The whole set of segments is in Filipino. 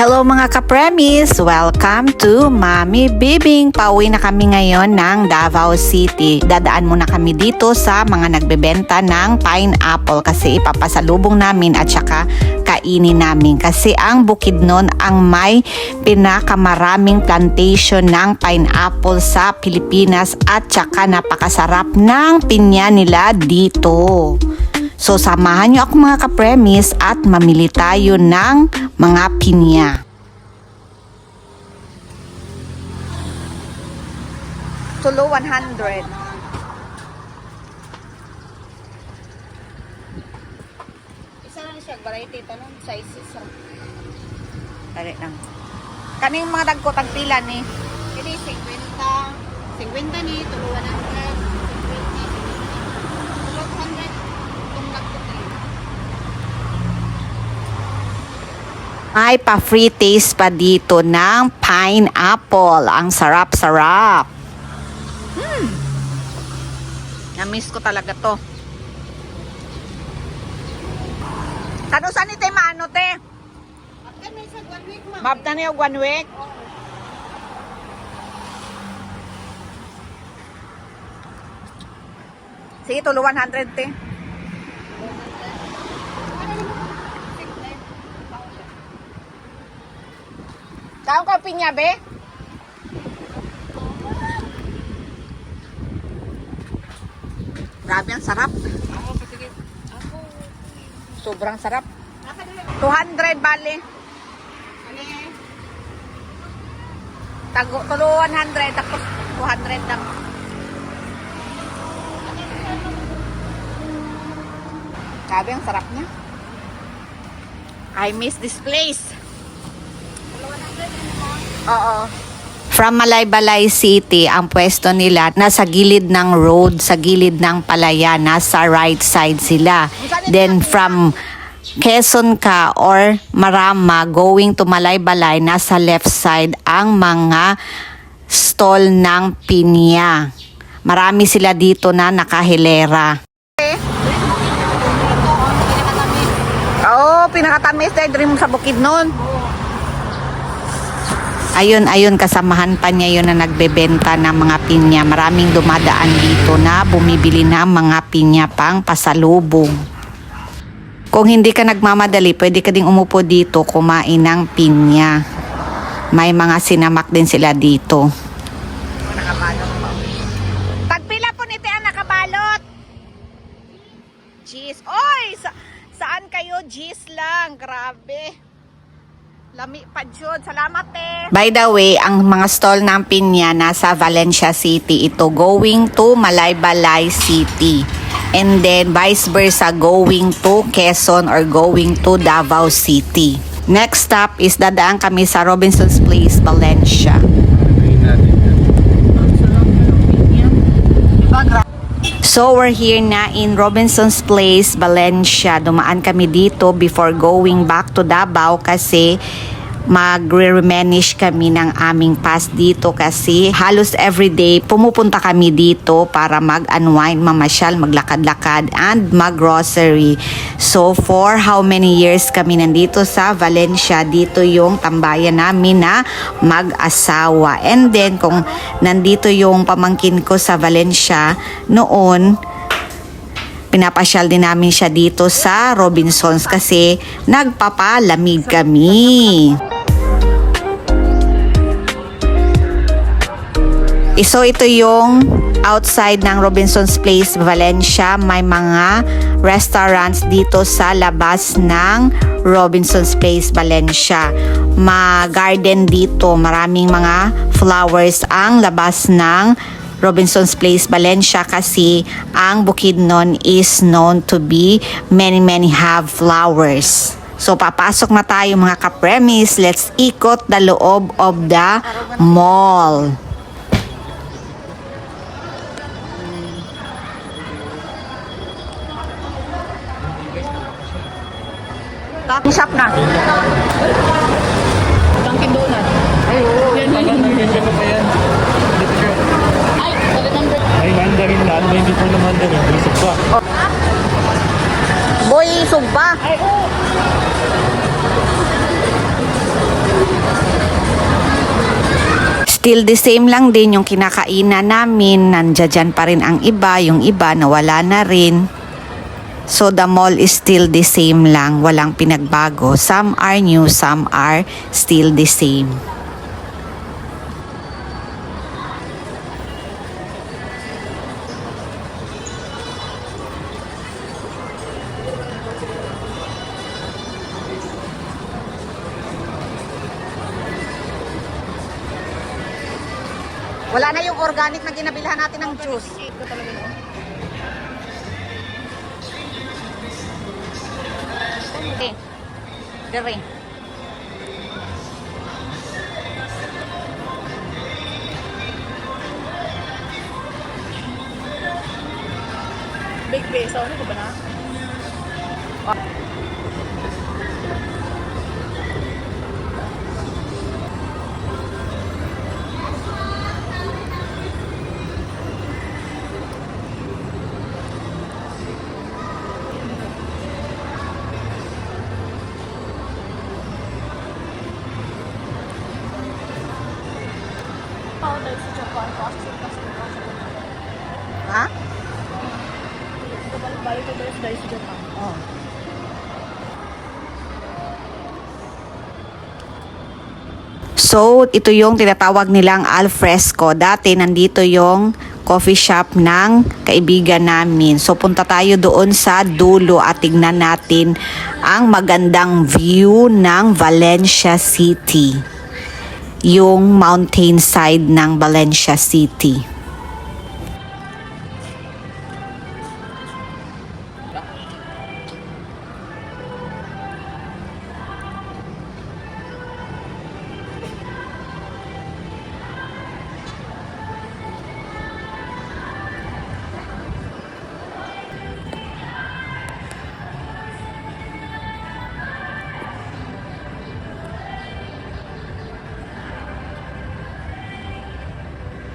Hello mga kapremis! Welcome to Mami Bibing! Pauwi na kami ngayon ng Davao City. Dadaan muna kami dito sa mga nagbebenta ng pineapple kasi ipapasalubong namin at saka kainin namin. Kasi ang Bukidnon ang may pinakamaraming plantation ng pineapple sa Pilipinas at saka napakasarap ng pinya nila dito. So samahan niyo ako mga kapremis at mamili tayo ng mga pinya. Tulo 100. Isa lang siya, variety tanong sizes. ah. Dali lang. Kaning mga dagko tagpila ni. Kini 50, 50 ni, ang 100, 50, 200, itong nagputi. May pa-free taste pa dito ng pineapple. Ang sarap-sarap. Hmm. Na-miss ko talaga to. Kano saan ni te maano te? Kami sa one week. Sige, tulo 100 te. Kaon ka pinya, be? Grabe ang sarap. Sobrang sarap. Naka dili. 200 bali. Tago, tulo 100 tapos 200 lang. Grabe ang sarap niya. I miss this place. Oo. From Malaybalay City, ang pwesto nila nasa gilid ng road, sa gilid ng palaya, nasa right side sila. Then from Quezon ka or Marama going to Malaybalay, nasa left side ang mga stall ng pinya. Marami sila dito na nakahilera. Oo, pinakatamis dahil dream sa bukid noon. Ayun, ayun, kasamahan pa niya yun na nagbebenta ng mga pinya. Maraming dumadaan dito na bumibili ng mga pinya pang pasalubong. Kung hindi ka nagmamadali, pwede ka ding umupo dito kumain ng pinya. May mga sinamak din sila dito. Tagpila po ni Tia nakabalot. Jeez. Oy! Sa- saan kayo? Jeez lang. Grabe. Lami pa Jud. Salamat eh. By the way, ang mga stall ng pinya nasa Valencia City. Ito going to Malaybalay City. And then vice versa going to Quezon or going to Davao City. Next stop is dadaan kami sa Robinson's Place, Valencia. So we're here na in Robinson's Place, Valencia. Dumaan kami dito before going back to Davao kasi magre-remenish kami ng aming pass dito kasi halos everyday pumupunta kami dito para mag-unwind, mamasyal, maglakad-lakad and mag-grocery. So for how many years kami nandito sa Valencia, dito yung tambayan namin na mag-asawa. And then kung nandito yung pamangkin ko sa Valencia noon, pinapasyal din namin siya dito sa Robinsons kasi nagpapalamig kami. So ito yung outside ng Robinson's Place Valencia. May mga restaurants dito sa labas ng Robinson's Place Valencia. Ma-garden dito. Maraming mga flowers ang labas ng Robinson's Place Valencia kasi ang Bukidnon is known to be many many have flowers. So papasok na tayo mga kapremis. Let's ikot the loob of the mall. Coffee shop na. Dunkin Donut. Ay, oo. Yan, yan, yan. Pa yan. Ay, talagang May mandarin na, ano, hindi po na mandarin. Pa. Boy, sugba. Ay, oo. Still the same lang din yung kinakainan namin. Nandiyan pa rin ang iba. Yung iba nawala na rin. So the mall is still the same lang. Walang pinagbago. Some are new, some are still the same. Wala na yung organic na ginabilhan natin ng juice. Okay. Dire. Big beso. Ano ko ba na? Ko dahil sa Japan. Oh. So, ito yung tinatawag nilang alfresco. Dati, nandito yung coffee shop ng kaibigan namin. So, punta tayo doon sa dulo at tignan natin ang magandang view ng Valencia City. Yung mountain side ng Valencia City.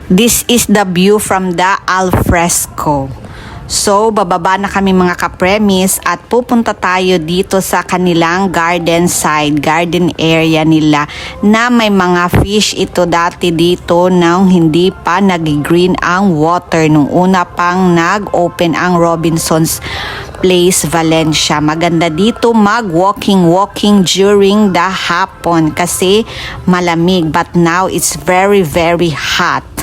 This is the view from the alfresco. So, bababa na kami mga kapremis at pupunta tayo dito sa kanilang garden side, garden area nila na may mga fish ito dati dito nang hindi pa nag-green ang water nung una pang nag-open ang Robinson's Place Valencia. Maganda dito mag-walking-walking during the hapon kasi malamig but now it's very very hot.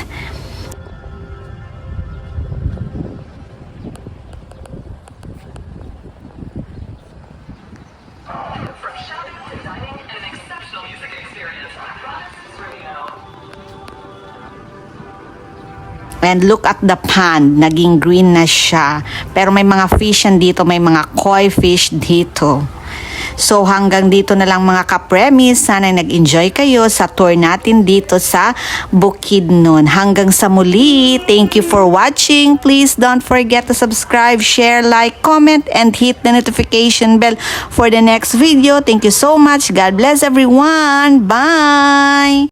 And look at the pond, naging green na siya. Pero may mga fish yan dito, may mga koi fish dito. So hanggang dito na lang mga kapremis, sana nag-enjoy kayo sa tour natin dito sa Bukidnon. Hanggang sa muli, thank you for watching. Please don't forget to subscribe, share, like, comment, and hit the notification bell for the next video. Thank you so much. God bless everyone. Bye!